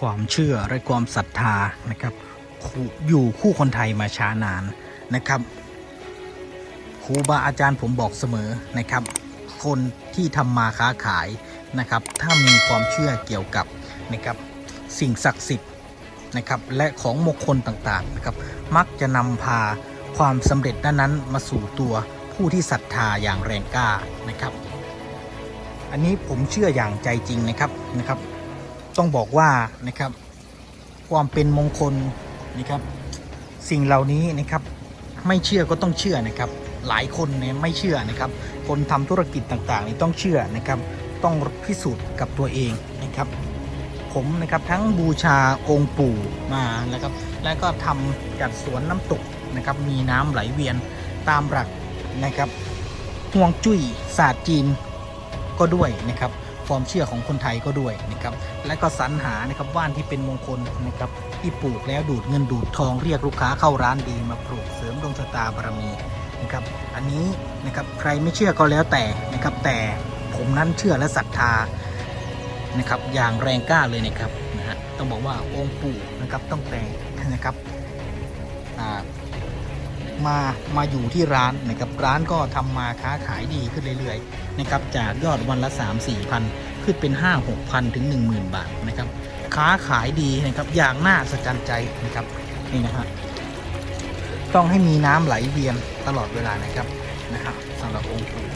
ความเชื่อและความศรัทธานะครับ อยู่คู่คนไทยมาช้านานนะครับครูบาอาจารย์ผมบอกเสมอนะครับ คนที่ทำมาค้าขายนะครับ ถ้ามีความเชื่อเกี่ยวกับนะครับสิ่งศักดิ์สิทธิ์นะครับ และของมงคลต่างๆนะครับ มักจะนำพาความสำเร็จนั้นๆมาสู่ตัวผู้ที่ศรัทธาอย่างแรงกล้านะครับ อันนี้ผมเชื่ออย่างใจจริงนะครับนะครับ ต้องบอกว่านะครับ ความเป็นมงคลนะครับ สิ่งเหล่านี้นะครับ ไม่เชื่อก็ต้องเชื่อนะครับ หลายคนเนี่ยไม่เชื่อนะครับ คนทำธุรกิจต่างๆนี่ต้องเชื่อนะครับ ต้องพิสูจน์กับตัวเองนะครับ ผมนะครับทั้งบูชาองค์ปู่มานะครับ แล้วก็ทำจัดสวนน้ำตกนะครับ มีน้ำไหลเวียนตามหลักนะครับห่วงจุ้ยศาสตร์จีนก็ด้วยนะครับ ความเชื่อของคนไทยก็ด้วยนะครับและก็สรรหานะครับว่านที่เป็นมงคลนะครับที่ปลูกแล้วดูดเงินดูดทองเรียกลูกค้าเข้าร้านดีมาปลูกเสริมดวงชะตาบารมีนะครับอันนี้นะครับใครไม่เชื่อก็แล้วแต่นะครับแต่ผมนั้นเชื่อและศรัทธานะครับอย่างแรงกล้าเลยนะครับนะฮะต้องบอกว่าองค์ปู่นะครับต้องแต่นะครับมามาอยู่ที่ร้านนะครับร้านก็ทำมาค้าขายดีขึ้นเรื่อยๆนะครับจากยอดวันละ 3 4พัน ขึ้นเป็น 5 6พันถึง 10,000 บาทนะครับค้าขายดีนะครับอย่างน่าสะใจใจนะครับนี่นะฮะต้องให้มีน้ำไหลเวียนตลอดเวลานะครับนะครับสำหรับองค์ปู่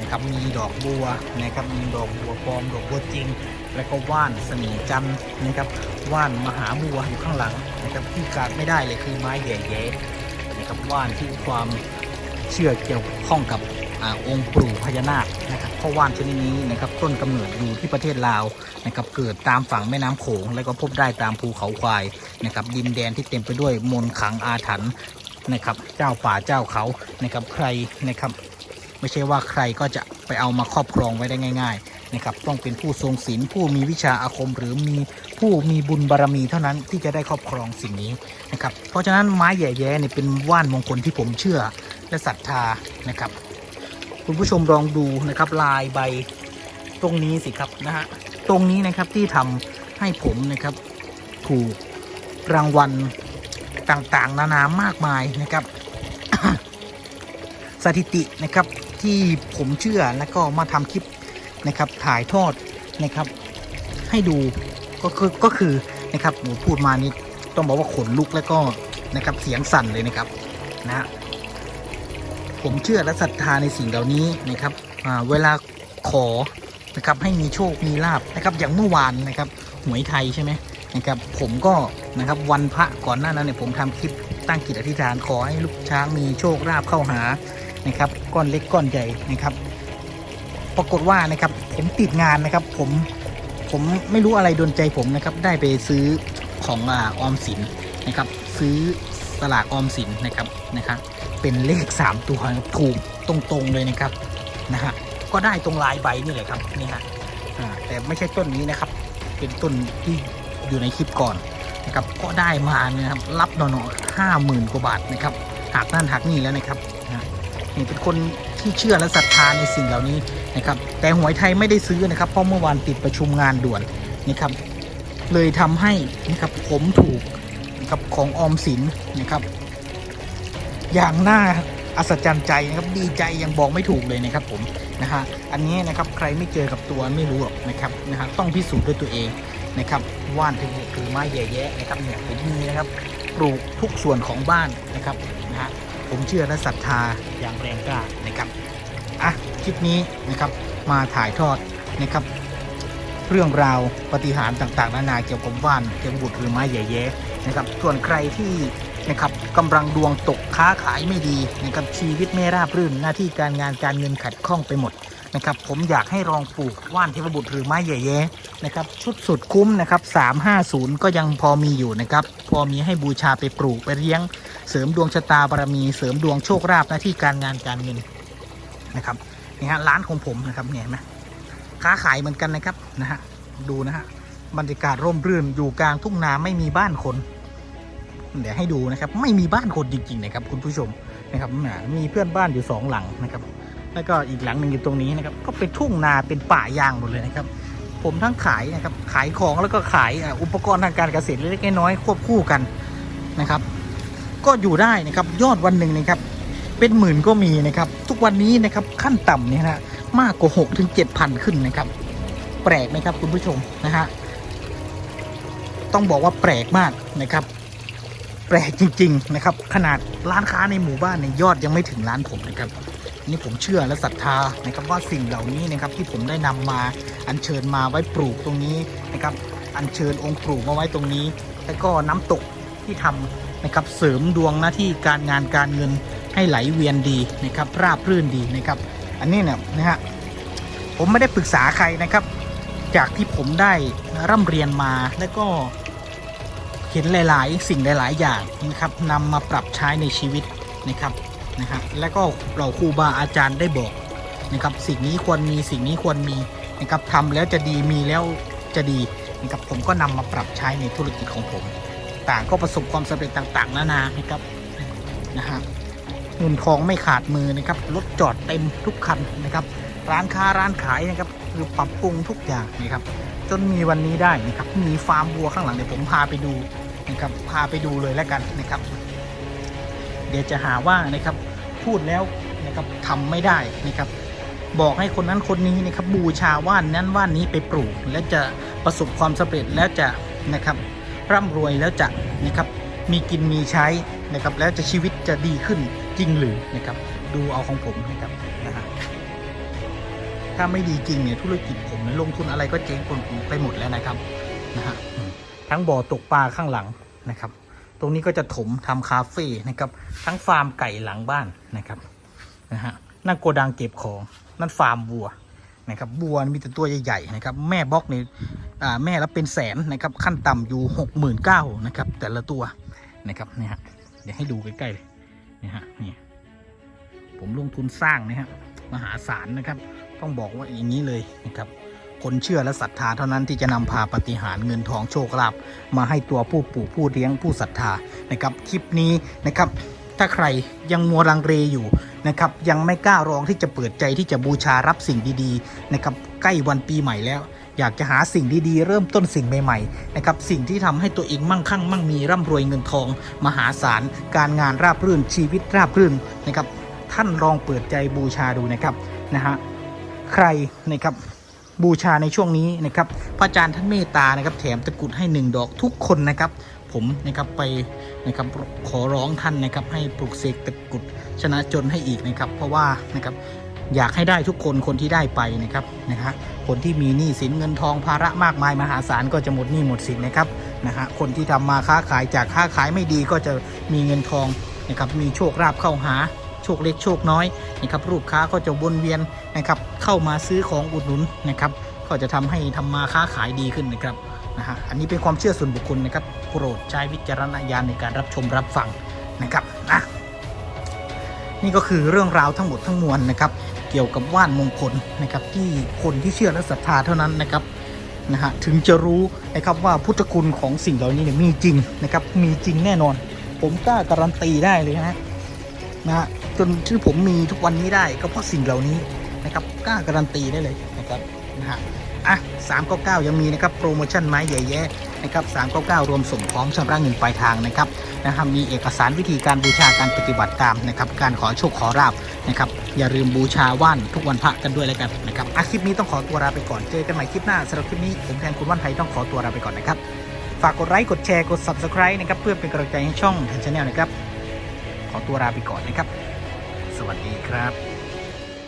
นะครับมีดอกบัวนะครับมีดอกบัวปลอมดอกบัวจริง แล้วก็ว่านเสน่ห์จันนะครับว่านมหาบัวอยู่ข้างหลังนะครับที่ขาดไม่ได้เลยคือไม้แย่แย่นะครับว่านที่ความเชื่อเกี่ยวข้องกับ องค์ปู่พญานาคนะครับเพราะว่านชนิดนี้นะครับต้นกำเนิดอยู่ที่ประเทศลาวนะครับเกิดตามฝั่งแม่น้ำโขง แล้วก็พบได้ตามภูเขาควายนะครับดินแดนที่เต็มไปด้วยมนต์ขังอาถรรพ์นะครับเจ้าป่าเจ้าเขานะครับใครนะครับไม่ใช่ว่าใครก็จะไปเอามาครอบครองไว้ได้ง่ายๆนะครับต้องเป็นผู้ทรงศีลผู้มีวิชาอาคม หรือมีผู้มีบุญบารมีเท่านั้นที่จะได้ครอบครองสิ่งนี้นะครับเพราะฉะนั้นไม้แย่แยเนี่ยเป็นว่านมงคลที่ผมเชื่อและศรัทธานะครับ คุณผู้ชมลองดูนะครับ ลายใบตรงนี้สิครับนะฮะตรงนี้นะครับที่ทำให้ผมนะครับ ถูกรางวัลต่างๆ นานามากมายนะครับ สถิตินะครับที่ผมเชื่อแล้วก็มาทำคลิปนะครับถ่ายทอดนะครับ ให้ดูก็คือก็คือนะครับหนูพูดมานี่ต้องบอกว่าขนลุกแล้วก็นะครับเสียงสั่นเลยนะครับนะฮะ ผมเชื่อและศรัทธาในสิ่งเหล่านี้นะครับเวลาขอนะครับให้มีโชคมีลาบนะครับอย่างเมื่อวานนะครับหวยไทยใช่ไหมนะครับผมก็นะครับวันพระก่อนหน้านั้นเนี่ยผมทำคลิปตั้งกิจอธิษฐานขอให้ลูกช้างมีโชคลาภเข้าหานะครับก้อนเล็กก้อนใหญ่นะครับ ปรากฏว่านะครับผมติดงานนะครับผมผมไม่รู้อะไรโดนใจผมนะครับได้ไปซื้อของอออมสินนะครับซื้อ สลากออมสินนะครับนะครับ เป็นเลข 3 ตัวถูกตรงๆเลยนะครับนะฮะก็ได้ตรงลายใบนี่แหละครับนี่ฮะแต่ไม่ใช่ต้นนี้นะครับ เป็นต้นที่อยู่ในคลิปก่อนนะครับก็ได้มาเนี่ยนะครับรับหนอๆห้าหมื่นกว่าบาทนะครับหักนั่นหักนี่แล้วนะครับนี่เป็นคนที่เชื่อและศรัทธาในสิ่งเหล่านี้นะครับ แต่หวยไทยไม่ได้ซื้อนะครับ เพราะเมื่อวานติดประชุมงานด่วนนะครับ เลยทำให้นะครับผมถูก นะครับของออมสินนะครับ อย่างน่าอัศจรรย์ใจนะครับดีใจยังบอกไม่ถูกเลยนะครับผมนะฮะอันนี้นะครับใครไม่เจอกับตัวไม่รู้หรอกนะครับนะฮะต้องพิสูจน์ด้วยตัวเองนะครับว่านถือถือไม้แย่ๆนะครับเนี่ยผมมีนะครับปลูกทุกส่วนของบ้านนะครับนะฮะผมเชื่อและศรัทธาอย่างแรงกล้านะครับอะคลิปนี้นะครับมาถ่ายทอดนะครับ เรื่องราวปฏิหารต่างๆ นานาเกี่ยวกับว่านเทวกับบุตรหรือไม้แย่ๆนะครับ ส่วนใครที่นะครับกำลังดวงตกค้าขายไม่ดีนะครับชีวิตไม่ราบรื่นหน้าที่การงานการเงินขัดข้องไปหมดนะครับผมอยากให้ลองปลูกว่านเทวบุตรหรือไม้แย่ๆนะครับชุดสุดคุ้มนะครับ350 ก็ยังพอมีอยู่นะครับพอมีให้บูชาไปปลูกไปเลี้ยง เสริมดวงชะตาบารมีเสริมดวงโชคลาภหน้าที่การงานการเงินนะครับนี่ฮะร้านของผมนะครับเนี่ยเห็นไหม ค้าขายเหมือนกันนะครับนะฮะดูนะฮะบรรยากาศร่มรื่นอยู่กลางทุ่งนาไม่มีบ้านคน เดี๋ยวให้ดูนะครับ ไม่มีบ้านคนจริง ๆ นะครับ คุณผู้ชมนะครับมีเพื่อนบ้านอยู่สองหลังนะครับ แล้วก็อีกหลังหนึ่งอยู่ตรงนี้นะครับ ก็เป็นทุ่งนาเป็นป่ายางหมดเลยนะครับ ผมทั้งขายนะครับ ขายของแล้วก็ขายอุปกรณ์ทางการเกษตรเล็กๆน้อยๆควบคู่กันนะครับ ก็อยู่ได้นะครับยอดวันหนึ่งนะครับ เป็นหมื่นก็มีนะครับ ทุกวันนี้นะครับขั้นต่ำเนี่ยนะ มากกว่า6ถึง7,000ขึ้นนะครับ แปลกไหมครับคุณผู้ชมนะฮะต้องบอกว่าแปลกมากนะครับ แปลกจริง ๆ นะครับ ขนาดร้านค้าในหมู่บ้านเนี่ยยอดยังไม่ถึงร้านผมนะครับนี่ผมเชื่อและศรัทธานะครับว่าสิ่งเหล่านี้นะครับที่ผมได้นำมาอัญเชิญมาไว้ปลูกตรงนี้นะครับ อัญเชิญองค์ปลูกมาไว้ตรงนี้ แล้วก็น้ำตกที่ทำนะครับเสริมดวงหน้าที่การงานการเงินให้ไหลเวียนดีนะครับราบรื่นดีนะครับ อันนี้เนี่ยนะฮะผมไม่ได้ปรึกษาใครนะครับ จากที่ผมได้ร่ำเรียนมาแล้วก็เห็นหลาย ๆ สิ่งหลาย ๆ อย่างนะครับนำมาปรับใช้ในชีวิตนะครับนะฮะแล้วก็เราครูบาอาจารย์ได้บอกนะครับ สิ่งนี้ควรมีสิ่งนี้ควรมีนะครับทำแล้วจะดีมีแล้วจะดีนะครับผมก็นำมาปรับใช้ในธุรกิจของผม ต่างก็ประสบความสำเร็จต่าง ๆ นานานะครับนะฮะ เงินทองไม่ขาดมือนะครับรถจอดเต็มทุกคันนะครับ ร้านค้าร้านขายนะครับคือปรับปรุงทุกอย่างนะครับ จนมีวันนี้ได้นะครับ มีฟาร์มวัวข้างหลังเดี๋ยวผมพาไปดูนะครับพาไปดูเลยแล้วกันนะครับ เดี๋ยวจะหาว่านะครับพูดแล้วนะครับทำไม่ได้นะครับ บอกให้คนนั้นคนนี้นะครับ บูชาว่านนั้นว่านนี้ไปปลูก และจะประสบความสำเร็จแล้วจะนะครับร่ำรวยแล้วจะนะครับ มีกินมีใช้นะครับแล้วจะชีวิตจะดีขึ้นจริงหรือนะครับ ดูเอาของผมนะครับนะฮะถ้าไม่ดีจริงเนี่ยธุรกิจผมลงทุนอะไรก็เจ๊งคนไปหมดแล้วนะครับนะฮะทั้งบ่อตกปลาข้างหลังนะครับ ตรงนี้ก็จะถมทำคาเฟ่นะครับ ทั้งฟาร์มไก่หลังบ้านนะครับนะฮะนั่นโกดังเก็บของนั่นฟาร์มวัวนะครับวัวมีแต่ตัวใหญ่ๆนะครับ แม่บล็อกเนี่ยอ่าแม่ละเป็นแสนนะครับ ขั้นต่ำอยู่หกหมื่นเก้านะครับแต่ละตัว นะครับเนี่ยฮะเดี๋ยวให้ดูใกล้ๆเลยเนี่ยฮะนี่ผมลงทุนสร้างนะฮะมหาศาลนะครับ ต้องบอกว่าอย่างนี้เลยนะครับ คนเชื่อและศรัทธาเท่านั้นที่จะนำพาปฏิหารเงินทองโชคลาภมาให้ตัวผู้ปลูกผู้เลี้ยงผู้ศรัทธานะครับคลิปนี้นะครับ ถ้าใครยังมัวลังเลอยู่นะครับยังไม่กล้าลองที่จะเปิดใจที่จะบูชารับสิ่งดีๆนะครับใกล้วันปีใหม่แล้วอยากจะหาสิ่งดีๆ เริ่มต้นสิ่งใหม่ๆนะครับสิ่งที่ทำให้ตัวเองมั่งคั่งมั่งมีร่ำรวยเงินทอง มหาศาล การงานราบรื่นชีวิตราบรื่นนะครับท่านลองเปิดใจบูชาดูนะครับนะฮะใครนะครับบูชาในช่วงนี้นะครับพระอาจารย์ท่านเมตตานะครับแถมตะกรุดให้หนึ่งดอกทุกคนนะครับผมนะครับไปนะครับขอร้องท่านนะครับให้ปลุกเสกตะกรุดชนะจนให้อีกนะครับ เพราะว่านะครับ อยากให้ได้ทุกคนคนที่ได้ไปนะครับนะฮะคนที่มีหนี้สินเงินทองภาระมากมายมหาศาลก็จะหมดหนี้หมดสินนะครับนะฮะคนที่ทำมาค้าขายจากค้าขายไม่ดีก็จะมีเงินทองนะครับมีโชคลาภเข้าหาโชคเล็กโชคน้อยนะครับลูกค้าก็จะวนเวียนนะครับเข้ามาซื้อของอุดหนุนนะครับก็จะทำให้ทำมาค้าขายดีขึ้นนะครับนะฮะอันนี้เป็นความเชื่อส่วนบุคคลนะครับโปรดใช้วิจารณญาณในการรับชมรับฟังนะครับนะนี่ก็คือเรื่องราวทั้งหมดทั้งมวลนะครับ เกี่ยวกับว่านมงคลนะครับที่คนที่เชื่อและศรัทธาเท่านั้นนะครับนะฮะถึงจะรู้นะครับว่าพุทธคุณของสิ่งเหล่านี้เนี่ยมีจริงนะครับมีจริงแน่นอน ผมกล้าการันตีได้เลยนะฮะนะฮะจนที่ผมมีทุกวันนี้ได้ก็เพราะสิ่งเหล่านี้นะครับกล้าการันตีได้เลยนะครับนะฮะอะ399 ยังมีนะครับโปรโมชั่นไม้ใหญ่แย่นะครับ399 รวมส่งพร้อมชำระเงินปลายทางนะครับ นะครับมีเอกสารวิธีการบูชาการปฏิบัติตามนะครับการขอโชคขอราบนะครับอย่าลืมบูชาว่านทุกวันพระกันด้วยแล้วกันนะครับอะคลิปนี้ต้องขอตัวลาไปก่อนเจอกันใหม่คลิปหน้าสำหรับคลิปนี้ผมแทนคุณว่านไทยต้องขอตัวลาไปก่อนนะครับฝากกดไลค์กดแชร์กด subscribe นะครับเพื่อเป็นกำลังใจให้ช่องทันชาแนลนะครับขอตัวลาไปก่อนนะครับ สวัสดีครับ